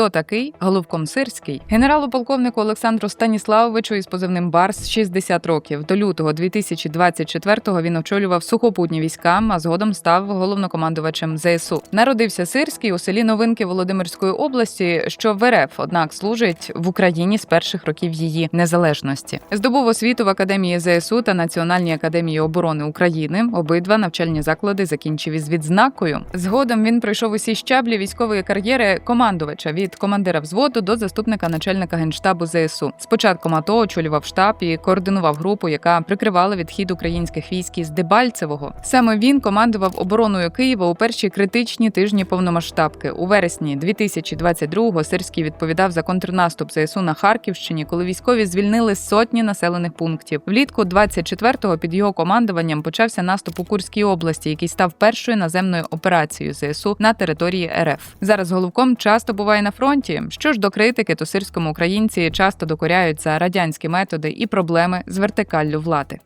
Хто такий? Головком Сирський. Генералу полковнику Олександру Станіславовичу із позивним Барс 60 років. До лютого 2024-го він очолював сухопутні війська, а згодом став головнокомандувачем ЗСУ. Народився Сирський у селі Новинки Володимирської області, що в РФ, однак служить в Україні з перших років її незалежності. Здобув освіту в академії ЗСУ та Національній академії оборони України. Обидва навчальні заклади закінчив із відзнакою. Згодом він пройшов усі щаблі військової кар'єри командувача від командира взводу до заступника начальника генштабу ЗСУ. Спочатку АТО очолював штаб і координував групу, яка прикривала відхід українських військ із Дебальцевого. Саме він командував обороною Києва у перші критичні тижні повномасштабки. У вересні 2022-го Сирський відповідав за контрнаступ ЗСУ на Харківщині, коли військові звільнили сотні населених пунктів. Влітку 24-го під його командуванням почався наступ у Курській області, який став першою наземною операцією ЗСУ на території РФ. Зараз головком часто буває на фронті. Що ж до критики, то сирському українці часто докоряють за радянські методи і проблеми з вертикаллю влади.